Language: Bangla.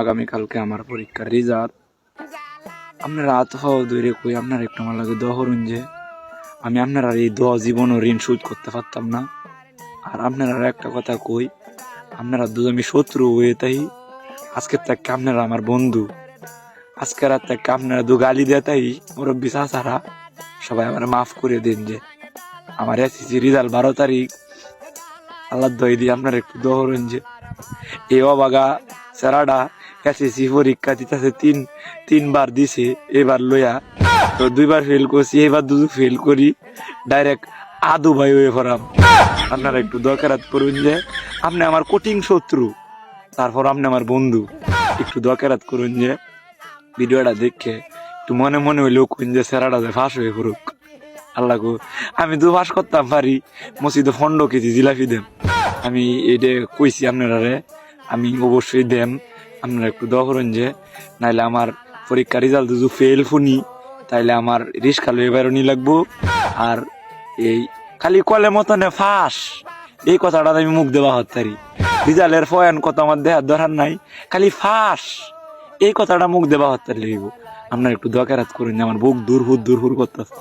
আগামীকালকে আমার পরীক্ষার রেজাল্ট আপনারা রাত হওয়া দূরে কই, আপনার একটু আমার লাগে দোয়া করুন যে, আমি আপনার আর এই দোয়া জীবন ও ঋণ শোধ করতে পারতাম না। আর আপনারা একটা কথা কই, আপনারা দু আমি শত্রু হয়ে তাই, আজকের থেকে আপনারা আমার বন্ধু। আজকের রাত থেকে আপনারা দু গালি দিয়ে তাই, মুরব্বী সারা সবাই আমার মাফ করে দিন যে, আমার এসেছি রেজাল্ট বারো তারিখ। আল্লাহ দই দিয়ে আপনার একটু দোয়া করুন যে এই অবাগা সেরাডা এসএসসি পরীক্ষা দিতেছে, তিন, তিনবার দিছে, এবার লইয়া। তো দুইবার ফেল করছি, এবার দুটো ফেল করি ডাইরেক্ট আদু ভাই হয়ে পড়াম। আপনারা একটু দরকারাত করুন যে, আপনি আমার কঠিন শত্রু, তারপর আপনি আমার বন্ধু। একটু দরকারাত করুন যে, ভিডিওটা দেখে একটু মনে মনে হইলেও কোন যে সেরাটা যে ফাঁস হয়ে পড়ুক। আল্লাহ আমি দু ফাঁস করতাম, পারি। মসজিদে ফন্ড কেজি জিলাপি দেম আমি এটা কইছি আপনারা আমি অবশ্যই দেম আপনারা একটু দোয়া করুন যে, নাইলে আমার পরীক্ষা রেজাল্ট যদি ফেল ফুনি, তাইলে আমার রিস্কা লয়ে বেরোনি লাগবো। আর এই খালি কলে মতনে ফাঁস, এই কথাটা আমি মুখ দেওয়া হতারি রিজাল্টের ফয়ান কথা আমার দেহার ধরার নাই, খালি ফাঁস, এই কথাটা মুখ দেওয়া হতারি লাগবো আপনার একটু দোয়া কেরাত করুন আমার বুক দূর হুর দূর হুর করতেছে।